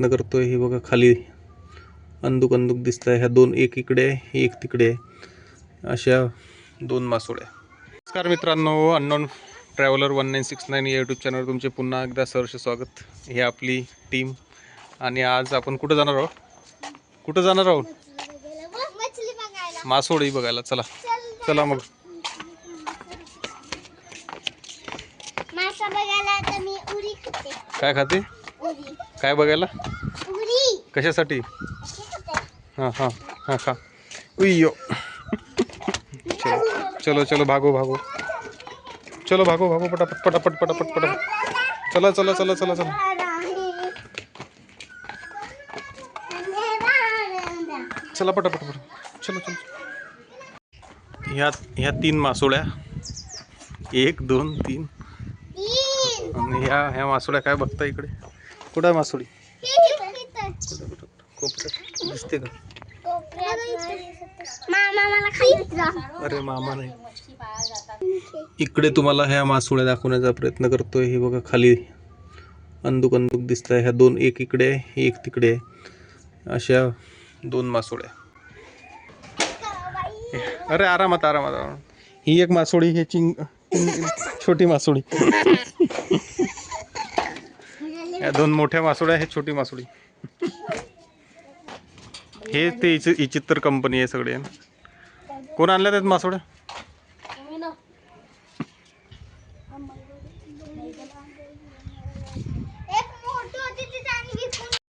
प्रयत्न करतोय. हे बघा खाली अंदूक अंदूक दिसत आहे ह्या दोन एक इकडे आहे एक तिकडे आहे. अशा दोन मासोळ्या. नमस्कार मित्रांनो unknown traveller one nine six nine या यूट्यूब चॅनलवर तुमचे पुन्हा एकदा सहर्ष स्वागत. ही आपली टीम आणि आज आपण कुठं जाणार आहोत? कुठं जाणार आहोत? मासोळी बघायला. चला. चला मग. काय खाते? काय बघायला? कशासाठी? हे. हां हां हां. खा उइयो. चलो चलो भागो भागो. चलो भागो भागो पटापट पटापट पटापट पटापट. चला चला चला चला चला. चला पटापट पट चलो चलो. ह्या ह्या तीन मासोळ्या. एक दोन तीन. तीन. आणि ह्या ह्या मासोळ्या काय बघता इकडे? कुठं आहे मासोळी. कोपऱ्यात दिसते का मामा मला खायचं अरे मामा नाही. इकडे तुम्हाला ह्या मासोळ्या दाखवण्याचा प्रयत्न करतोय. हे बघा खाली अंदूक अंदूक दिसत आहे ह्या दोन एक इकडे आहे एक तिकडे. आहे अशा दोन मासोळ्या. अरे आरामात आरामात. आरामात. ही एक मासोळी ही चिंग छोटी मासोळी. या दोन मोठ्या मासोळ्या आहेत छोटी मासोळी हे ते इचित्र इचित्तर कंपनी आहे सगळे. कोण आणल्या त्यात मासोळ्या